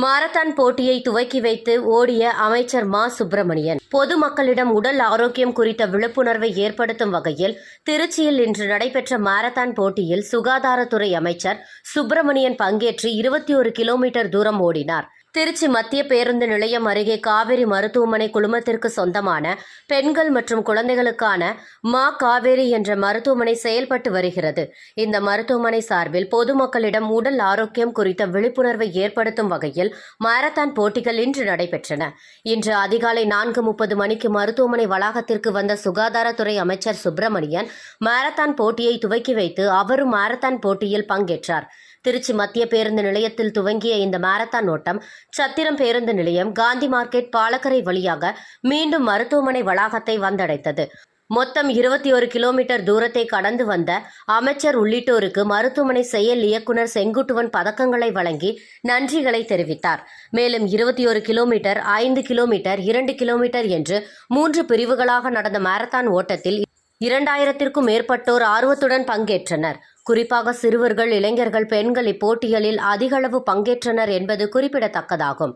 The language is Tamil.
மாரத்தான் போட்டியை துவக்கி வைத்து ஓடிய அமைச்சர் மா. சுப்பிரமணியன். பொதுமக்களிடம் உடல் ஆரோக்கியம் குறித்த விழிப்புணர்வை ஏற்படுத்தும் வகையில் திருச்சியில் இன்று நடைபெற்ற மாரத்தான் போட்டியில் சுகாதாரத்துறை அமைச்சர் சுப்பிரமணியன் பங்கேற்று இருபத்தி ஒரு கிலோமீட்டர் தூரம் ஓடினார். திருச்சி மத்திய பேருந்து நிலையம் அருகே காவேரி மருத்துவமனை குழுமத்திற்கு சொந்தமான பெண்கள் மற்றும் குழந்தைகளுக்கான மா காவேரி என்ற மருத்துவமனை செயல்பட்டு வருகிறது. இந்த மருத்துவமனை சார்பில் பொதுமக்களிடம் உடல் ஆரோக்கியம் குறித்த விழிப்புணர்வை ஏற்படுத்தும் வகையில் மாரத்தான் போட்டிகள் இன்று நடைபெற்றன. இன்று அதிகாலை நான்கு முப்பது மணிக்கு மருத்துவமனை வளாகத்திற்கு வந்த சுகாதாரத்துறை அமைச்சர் சுப்பிரமணியன் மாரத்தான் போட்டியை துவக்கி வைத்து அவரும் மாரத்தான் போட்டியில் பங்கேற்றார். திருச்சி மத்திய பேருந்து நிலையத்தில் துவங்கிய இந்த மாரத்தான் ஓட்டம் சத்திரம் பேருந்து நிலையம் காந்தி மார்க்கெட் பாலக்கரை வழியாக மீண்டும் மருத்துவமனை வளாகத்தை வந்தடைத்தது. மொத்தம் இருபத்தி ஒரு கிலோமீட்டர் தூரத்தை கடந்து வந்த அமைச்சர் உள்ளிட்டோருக்கு மருத்துவமனை செயல் இயக்குனர் செங்குட்டுவன் பதக்கங்களை வழங்கி நன்றிகளை தெரிவித்தார். மேலும் இருபத்தி ஒரு கிலோமீட்டர் ஐந்து கிலோமீட்டர் இரண்டு கிலோமீட்டர் என்று மூன்று பிரிவுகளாக நடந்த மாரத்தான் ஓட்டத்தில் இரண்டாயிரத்திற்கும் மேற்பட்டோர் ஆர்வத்துடன் பங்கேற்றனர். குறிப்பாக சிறுவர்கள் இளைஞர்கள் பெண்கள் இப்போட்டிகளில் அதிகளவு பங்கேற்றனர் என்பது குறிப்பிடத்தக்கதாகும்.